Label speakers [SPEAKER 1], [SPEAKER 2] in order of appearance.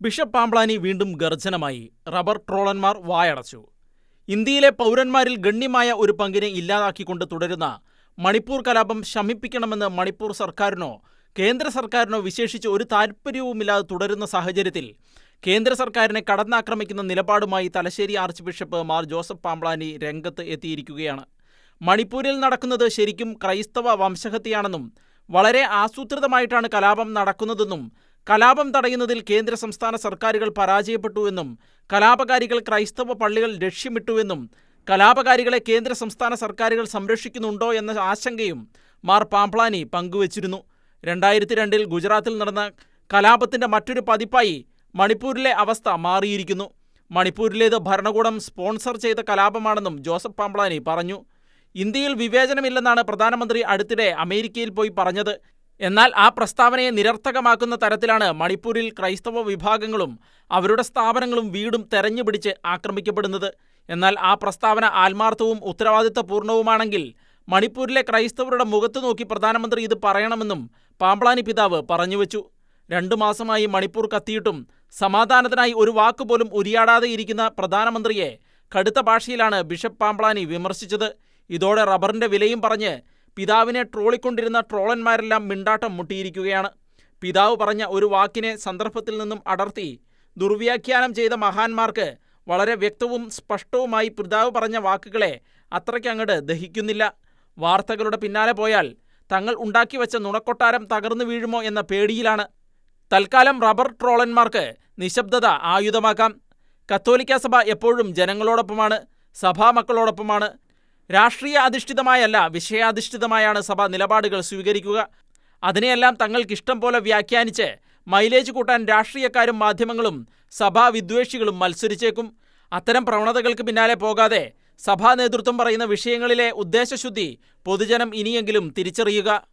[SPEAKER 1] Bishop Pamplany വീണ്ടും ഗർജനമായി rubber ട്രോളന്മാർ വായടച്ചു. ഇന്ത്യയിലെ പൗരന്മാരിൽ ഗണ്യമായ ഒരു പങ്കിനെ ഇല്ലാതാക്കിക്കൊണ്ട് തുടരുന്ന മണിപ്പൂർ കലാപം ശമിപ്പിക്കണമെന്ന് മണിപ്പൂർ സർക്കാരിനോ കേന്ദ്ര സർക്കാരിനോ വിശേഷിച്ച് ഒരു താൽപ്പര്യവുമില്ലാതെ തുടരുന്ന സാഹചര്യത്തിൽ കേന്ദ്ര സർക്കാരിനെ കടന്നാക്രമിക്കുന്ന നിലപാടുമായി Thalassery archbishop Mar Joseph Pamplany രംഗത്ത് എത്തിയിരിക്കുകയാണ്. മണിപ്പൂരിൽ നടക്കുന്നത് ശരിക്കും ക്രൈസ്തവ വംശഹത്യയാണെന്നും വളരെ ആസൂത്രിതമായിട്ടാണ് കലാപം നടക്കുന്നതെന്നും കലാപം തടയുന്നതിൽ കേന്ദ്ര സംസ്ഥാന സർക്കാരുകൾ പരാജയപ്പെട്ടുവെന്നും കലാപകാരികൾ ക്രൈസ്തവ പള്ളികൾ ലക്ഷ്യമിട്ടുവെന്നും കലാപകാരികളെ കേന്ദ്ര സംസ്ഥാന സർക്കാരുകൾ സംരക്ഷിക്കുന്നുണ്ടോ എന്ന ആശങ്കയും മാർ പാംപ്ലാനി പങ്കുവച്ചിരുന്നു. രണ്ടായിരത്തി രണ്ടിൽ ഗുജറാത്തിൽ നടന്ന കലാപത്തിന്റെ മറ്റൊരു പതിപ്പായി മണിപ്പൂരിലെ അവസ്ഥ മാറിയിരിക്കുന്നു. മണിപ്പൂരിലേത് ഭരണകൂടം സ്പോൺസർ ചെയ്ത കലാപമാണെന്നും ജോസഫ് പാംപ്ലാനി പറഞ്ഞു. ഇന്ത്യയിൽ വിവേചനമില്ലെന്നാണ് പ്രധാനമന്ത്രി അടുത്തിടെ അമേരിക്കയിൽ പോയി പറഞ്ഞത്. എന്നാൽ ആ പ്രസ്താവനയെ നിരർത്ഥകമാക്കുന്ന തരത്തിലാണ് മണിപ്പൂരിൽ ക്രൈസ്തവ വിഭാഗങ്ങളും അവരുടെ സ്ഥാപനങ്ങളും വീടും തെരഞ്ഞുപിടിച്ച് ആക്രമിക്കപ്പെടുന്നത്. എന്നാൽ ആ പ്രസ്താവന ആത്മാർത്ഥവും ഉത്തരവാദിത്തപൂർണവുമാണെങ്കിൽ മണിപ്പൂരിലെ ക്രൈസ്തവരുടെ മുഖത്ത് നോക്കി പ്രധാനമന്ത്രി ഇത് പറയണമെന്നും പാമ്പ്ളാനി പിതാവ് പറഞ്ഞുവെച്ചു. രണ്ടു മാസമായി മണിപ്പൂർ കത്തിയിട്ടും സമാധാനത്തിനായി ഒരു വാക്കുപോലും ഉരിയാടാതെ ഇരിക്കുന്ന പ്രധാനമന്ത്രിയെ കടുത്ത ഭാഷയിലാണ് ബിഷപ്പ് പാമ്പ്ളാനി വിമർശിച്ചത്. ഇതോടെ റബ്ബറിന്റെ വിലയും പറഞ്ഞ് പിതാവിനെ ട്രോളിക്കൊണ്ടിരുന്ന ട്രോളന്മാരെല്ലാം മിണ്ടാട്ടം മുട്ടിയിരിക്കുകയാണ്. പിതാവ് പറഞ്ഞ ഒരു വാക്കിനെ സന്ദർഭത്തിൽ നിന്നും അടർത്തി. ദുർവ്യാഖ്യാനം ചെയ്ത മഹാന്മാർക്ക് വളരെ വ്യക്തവും സ്പഷ്ടവുമായി പിതാവ് പറഞ്ഞ വാക്കുകളെ അത്രയ്ക്കങ്ങോട്ട് ദഹിക്കുന്നില്ല. വാർത്തകളുടെ പിന്നാലെ പോയാൽ തങ്ങൾ ഉണ്ടാക്കി വെച്ച നുണക്കൊട്ടാരം തകർന്നു വീഴുമോ എന്ന പേടിയിലാണ്. തൽക്കാലം റബ്ബർ ട്രോളന്മാർക്ക് നിശബ്ദത ആയുധമാക്കാം. കത്തോലിക്ക സഭ എപ്പോഴും ജനങ്ങളോടൊപ്പമാണ് സഭാമക്കളോടൊപ്പമാണ് രാഷ്ട്രീയ അധിഷ്ഠിതമായല്ല വിഷയാധിഷ്ഠിതമായാണ് സഭ നിലപാടുകൾ സ്വീകരിക്കുക. അതിനെയെല്ലാം തങ്ങൾക്കിഷ്ടം പോലെ വ്യാഖ്യാനിച്ച് മൈലേജ് കൂട്ടാൻ രാഷ്ട്രീയക്കാരും മാധ്യമങ്ങളും സഭാ വിദ്വേഷികളും മത്സരിച്ചേക്കും. അത്തരം പ്രവണതകൾക്ക് പിന്നാലെ പോകാതെ സഭാ നേതൃത്വം പറയുന്ന വിഷയങ്ങളിലെ ഉദ്ദേശശുദ്ധി പൊതുജനം ഇനിയെങ്കിലും തിരിച്ചറിയുക.